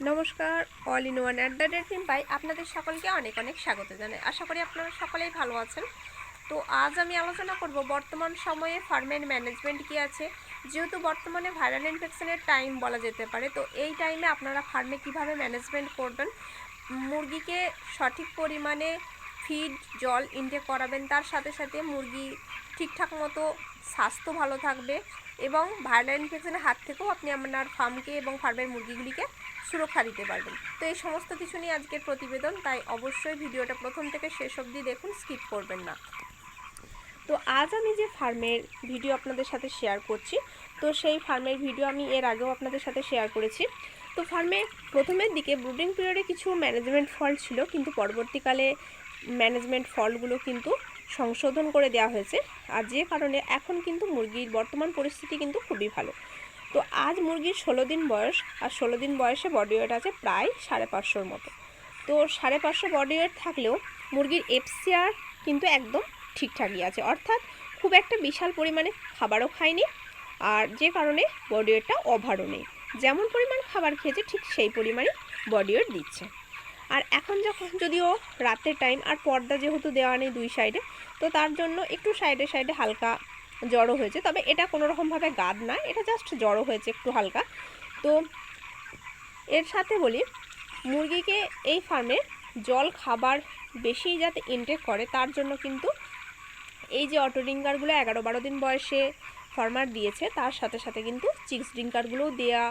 নমস্কার all in one at the rate পাই আপনাদের সকলকে অনেক অনেক স্বাগত জানাই। আশা করি আপনারা সকলেই ভালো আছেন। তো আজ আমি আলোচনা করব বর্তমান সময়ে ফার্মের ম্যানেজমেন্ট কি আছে। যেহেতু বর্তমানে ভাইরাল ইনফেকশনের টাইম বলা যেতে পারে, তো এই টাইমে আপনারা ফার্মে কীভাবে ম্যানেজমেন্ট করবেন, মুরগিকে সঠিক পরিমাণে ফিড জল ইনটেক করাবেন, তার সাথে সাথে মুরগি ঠিকঠাক মতো স্বাস্থ্য ভালো থাকবে এবং ভাইরাল ইনফেকশনের হাত থেকেও আপনি আপনার ফার্মকে এবং ফার্মের মুরগিগুলিকে সুরক্ষা দিতে পারবেন। তো এই সমস্ত কিছু নিয়ে আজকের প্রতিবেদন, তাই অবশ্যই ভিডিওটা প্রথম থেকে শেষ অবধি দেখুন, স্কিপ করবেন না। তো আজ আমি যে ফার্মের ভিডিও আপনাদের সাথে শেয়ার করছি, তো সেই ফার্মের ভিডিও আমি এর আগেও আপনাদের সাথে শেয়ার করেছি। তো ফার্মে প্রথমের দিকে ব্রুডিং পিরিয়ডে কিছু ম্যানেজমেন্ট ফল ছিল, কিন্তু পরবর্তীকালে ম্যানেজমেন্ট ফলগুলো কিন্তু সংশোধন করে দেওয়া হয়েছে। আর যে কারণে এখন কিন্তু মুরগির বর্তমান পরিস্থিতি কিন্তু খুবই ভালো। তো আজ মুরগির ষোলো দিন বয়স, আর ষোলো দিন বয়সে বডি ওয়েট আছে প্রায় সাড়ে পাঁচশোর মতো। তো সাড়ে পাঁচশো বডি ওয়েট থাকলেও মুরগির এফসিআর কিন্তু একদম ঠিকঠাকই আছে। অর্থাৎ খুব একটা বিশাল পরিমাণে খাবারও খায়নি, আর যে কারণে বডি ওয়েটটা ওভারও নেই। যেমন পরিমাণ খাবার খেয়েছে, ঠিক সেই পরিমাণে বডি ওয়েট দিচ্ছে। আর এখন যখন যদিও রাতের টাইম আর পর্দা যেহেতু দেওয়া নেই দুই সাইডে তো তার জন্য একটু সাইডে সাইডে হালকা জড়ো হয়েছে। তবে এটা কোনো রকমভাবে গাদ না, এটা জাস্ট জড়ো হয়েছে একটু হালকা। তো এর সাথে বলি, মুরগিকে এই ফার্মে জল খাবার বেশি যাতে ইনটেক করে, তার জন্য কিন্তু এই যে অটো ড্রিঙ্কারগুলো এগারো বারো দিন বয়সে ফার্মার দিয়েছে, তার সাথে সাথে কিন্তু চিক্স ড্রিঙ্কারগুলোও দেয়া,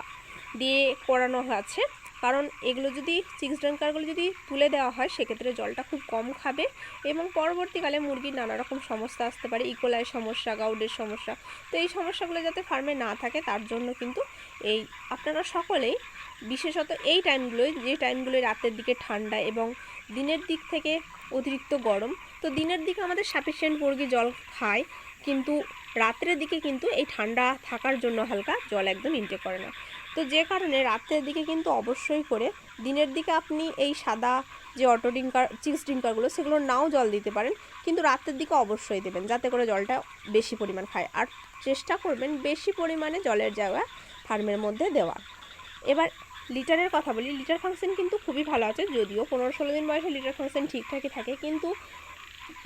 দিয়ে করানো আছে কারণ এগুলো যদি চিক্স ড্রিঙ্কারগুলো যদি তুলে দেওয়া হয়, সেক্ষেত্রে জলটা খুব কম খাবে এবং পরবর্তীকালে মুরগির নানা রকম সমস্যা আসতে পারে ইকোলাই সমস্যা গাউডের সমস্যা। তো এই সমস্যাগুলো যাতে ফার্মে না থাকে, তার জন্য কিন্তু এই আপনারা সকলেই বিশেষত এই টাইমগুলোই যে টাইমগুলো রাতের দিকে ঠান্ডা এবং দিনের দিক থেকে অতিরিক্ত গরম, তো দিনের দিকে আমাদের সাফিসিয়েন্ট মুরগি জল খায়, কিন্তু রাত্রের দিকে কিন্তু এই ঠান্ডা থাকার জন্য হালকা জল একদম ইনটেক করে না। তো যে কারণে রাত্রের দিকে কিন্তু অবশ্যই করে, দিনের দিকে আপনি এই সাদা যে অটো ড্রিঙ্কার চিক্স ড্রিঙ্কারগুলো সেগুলো নাও জল দিতে পারেন, কিন্তু রাতের দিকে অবশ্যই দেবেন, যাতে করে জলটা বেশি পরিমাণ খায়। আর চেষ্টা করবেন বেশি পরিমাণে জলের জায়গা ফার্মের মধ্যে দেওয়া। এবার লিটারের কথা বলি, লিটার ফাংশন কিন্তু খুবই ভালো আছে, যদিও পনেরো ষোলো দিন বয়সে লিটার ফাংশন ঠিকঠাকই থাকে, কিন্তু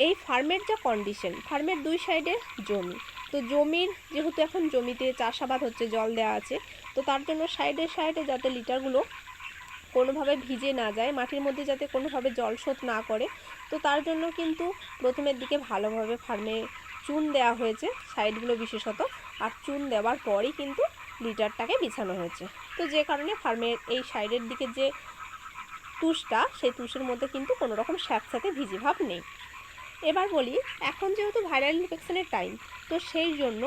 এই ফার্মের যা কন্ডিশন ফার্মের দুই সাইডে জমি তো জমির, যেহেতু এখন জমিতে চাষাবাদ হচ্ছে, জল দেওয়া আছে, তো তার জন্য সাইডে সাইডে যাতে লিটারগুলো কোনোভাবে ভিজে না যায়, মাটির মধ্যে যাতে কোনোভাবে জল শোধ না করে, তো তার জন্য কিন্তু প্রথমের দিকে ভালোভাবে ফার্মে চুন দেওয়া হয়েছে, সাইডগুলো বিশেষত, আর চুন দেওয়ার পরই কিন্তু লিটারটাকে বিছানো হয়েছে। তো যে কারণে ফার্মের এই সাইডের দিকে যে তুষটা, সেই তুষের মধ্যে কিন্তু কোনো রকম স্যাঁতস্যাঁতে ভিজি ভাব নেই। এবার বলি, এখন যেহেতু ভাইরাল ইনফেকশনের টাইম তো সেই জন্য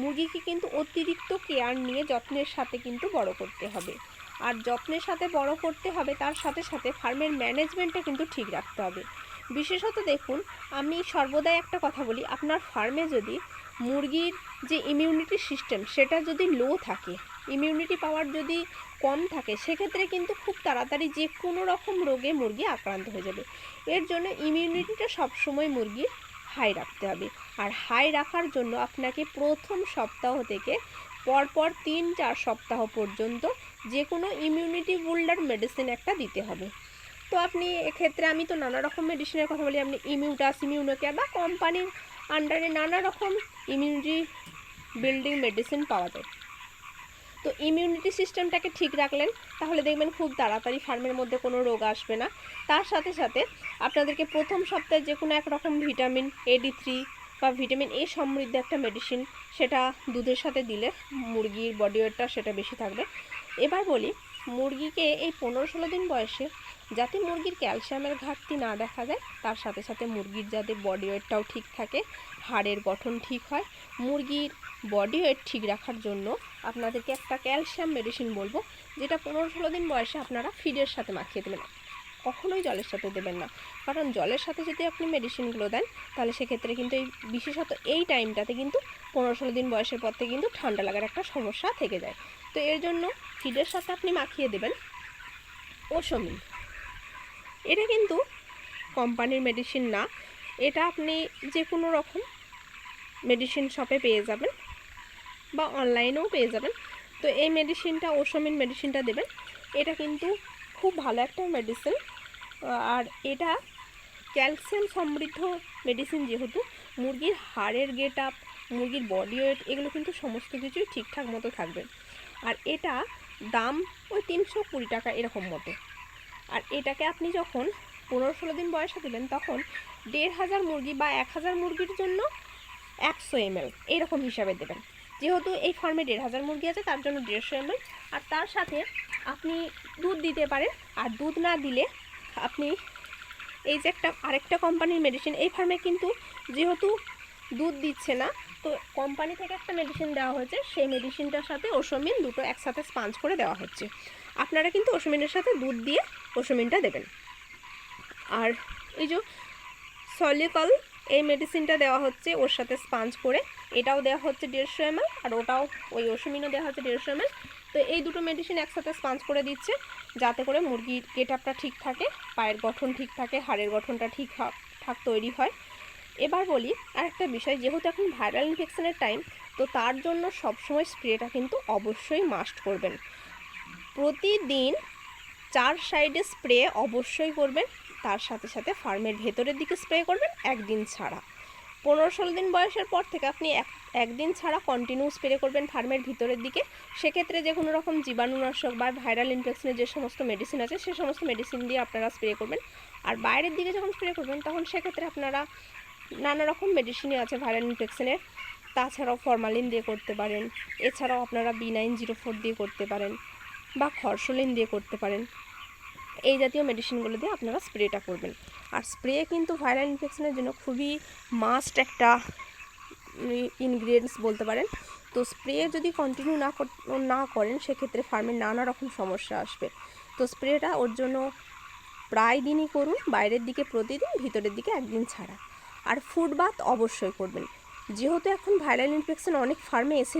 মুরগিকে কিন্তু অতিরিক্ত কেয়ার নিয়ে যত্নের সাথে কিন্তু বড় করতে হবে। আর যত্নের সাথে বড় করতে হবে, তার সাথে সাথে ফার্মের ম্যানেজমেন্টটা কিন্তু ঠিক রাখতে হবে। বিশেষত দেখুন, আমি সর্বদাই একটা কথা বলি, আপনার ফার্মে যদি মুরগির যে ইমিউনিটি সিস্টেম সেটা যদি লো থাকে ইমিউনিটি পাওয়ার যদি কম থাকে, সেক্ষেত্রে কিন্তু খুব তাড়াতাড়ি যে কোনো রকম রোগে মুরগি আক্রান্ত হয়ে যাবে। এর জন্য ইমিউনিটিটা সবসময় মুরগির হাই রাখতে হবে। আর হাই রাখার জন্য আপনাকে প্রথম সপ্তাহ থেকে পরপর তিন, চার সপ্তাহ পর্যন্ত যে কোনো ইমিউনিটি বুল্ডার মেডিসিন একটা দিতে হবে। তো আপনি এক্ষেত্রে আমি তো নানা রকম মেডিসিনের কথা বলি, আপনি ইমিউটাস ইমিউনোকেয়ার বা কোম্পানির আন্ডারে নানা রকম ইমিউনিটি বিল্ডিং মেডিসিন পাওয়া যায়। তো ইমিউনিটি সিস্টেমটাকে ঠিক রাখলেন, তাহলে দেখবেন খুব তাড়াতাড়ি ফার্মের মধ্যে কোনো রোগ আসবে না। তার সাথে সাথে আপনাদেরকে প্রথম সপ্তাহে যে কোনো এক রকম ভিটামিন এডি থ্রি বা ভিটামিন এ সমৃদ্ধ একটা মেডিসিন সেটা দুধের সাথে দিলে মুরগির বডি ওয়েটটা সেটা বেশি থাকবে। এবার বলি, মুরগিকে এই পনেরো ষোলো দিন বয়সে যাতে মুরগির ক্যালসিয়ামের ঘাটতি না দেখা যায়, তার সাথে সাথে মুরগির যাতে বডি ওয়েটটাও ঠিক থাকে, হাড়ের গঠন ঠিক হয়, মুরগির বডি ওয়েট ঠিক রাখার জন্য আপনাদেরকে একটা ক্যালসিয়াম মেডিসিন বলব, যেটা পনেরো ষোলো দিন বয়সে আপনারা ফিডের সাথে মাখিয়ে দেবেন। কখনোই জলের সাথে দেবেন না। কারণ জলের সাথে যদি আপনি মেডিসিনগুলো দেন, তাহলে সেক্ষেত্রে কিন্তু এই বিশেষত এই টাইমটাতে কিন্তু পনেরো ষোলো দিন বয়সের পর থেকে কিন্তু ঠান্ডা লাগার একটা সমস্যা থেকে যায়। তো এর জন্য ফিডের সাথে আপনি মাখিয়ে দেবেন ওসমিন। এটা কিন্তু কোম্পানির মেডিসিন না, এটা আপনি যে কোনো রকম মেডিসিন শপে পেয়ে যাবেন। বা অনলাইনেও পেয়ে যাবেন। তো এই মেডিসিনটা ওসমিন মেডিসিনটা দেবেন। এটা কিন্তু খুব ভালো একটা মেডিসিন আর এটা ক্যালসিয়াম সমৃদ্ধ মেডিসিন যেহেতু, মুরগির হাড়ের গেট আপ মুরগির বডি ওয়েট এগুলো কিন্তু সমস্ত কিছুই ঠিকঠাক মতো থাকবে। আর এটা দাম ওই তিনশো কুড়ি টাকা এরকম মতো। আর এটাকে আপনি যখন পনেরো ষোলো দিন বয়সে দেবেন, তখন দেড় হাজার মুরগি বা এক হাজার মুরগির জন্য একশো এমএল এরকম হিসাবে দেবেন। যেহেতু এই ফার্মে দেড় হাজার মুরগি আছে, তার জন্য দেড়শো এমএল। আর তার সাথে আপনি দুধ দিতে পারেন, আর দুধ না দিলে আপনি এই যে একটা আরেকটা কোম্পানির মেডিসিন এই ফার্মে কিন্তু যেহেতু দুধ দিচ্ছে না, তো কোম্পানি থেকে একটা মেডিসিন দেওয়া হয়েছে, সেই মেডিসিনটার সাথে ওসমিন দুটো একসাথে স্পাঞ্জ করে দেওয়া হচ্ছে। আপনারা কিন্তু ওসমিনের সাথে দুধ দিয়ে ওসমিনটা দেবেন। আর এই যে সলিকল এই মেডিসিনটা দেওয়া হচ্ছে ওর সাথে স্পাঞ্জ করে। এটাও দেওয়া হচ্ছে দেড়শো এমএল আর ওটাও ওই ওষুমিনও দেওয়া হচ্ছে দেড়শো এমএল তো এই দুটো মেডিসিন একসাথে স্পাঞ্জ করে দিচ্ছে যাতে করে মুরগির গেট আপটা ঠিক থাকে, পায়ের গঠন ঠিক থাকে, হাড়ের গঠনটা ঠিক ঠাক তৈরি হয়। এবার বলি আর একটা বিষয়, যেহেতু এখন ভাইরাল ইনফেকশনের টাইম তো তার জন্য সবসময় স্প্রেটা কিন্তু অবশ্যই মাস্ট করবেন। প্রতিদিন চার সাইডে স্প্রে অবশ্যই করবেন। তার সাথে সাথে ফার্মের ভেতরের দিকে স্প্রে করবেন একদিন ছাড়া। পনেরো ষোলো দিন বয়সের পর থেকে আপনি এক, একদিন ছাড়া কন্টিনিউ স্প্রে করবেন ফার্মের ভিতরের দিকে। সেক্ষেত্রে যে কোনো রকম জীবাণুনাশক বা ভাইরাল ইনফেকশনের যে সমস্ত মেডিসিন আছে, সে সমস্ত মেডিসিন দিয়ে আপনারা স্প্রে করবেন। আর বাইরের দিকে যখন স্প্রে করবেন, তখন সেক্ষেত্রে আপনারা নানা রকম মেডিসিনই আছে ভাইরাল ইনফেকশনের তাছাড়াও ফরমালিন দিয়ে করতে পারেন। এছাড়াও আপনারা বি নাইন জিরো ফোর দিয়ে করতে পারেন বা খরসলিন দিয়ে করতে পারেন। এই জাতীয় মেডিসিনগুলো দিয়ে আপনারা স্প্রেটা করবেন। আর স্প্রে কিন্তু ভাইরাল ইনফেকশনের জন্য খুবই মাস্ট একটা ইনগ্রিডিয়েন্টস বলতে পারেন। তো স্প্রে যদি কন্টিনিউ না না করেন, সেক্ষেত্রে ফার্মের নানা রকম সমস্যা আসবে। তো স্প্রেটা ওর জন্য প্রায় দিনই করুন, বাইরের দিকে প্রতিদিন, ভিতরের দিকে একদিন ছাড়া। আর ফুড বাথ অবশ্যই করবেন। যেহেতু এখন ভাইরাল ইনফেকশন অনেক ফার্মে এসে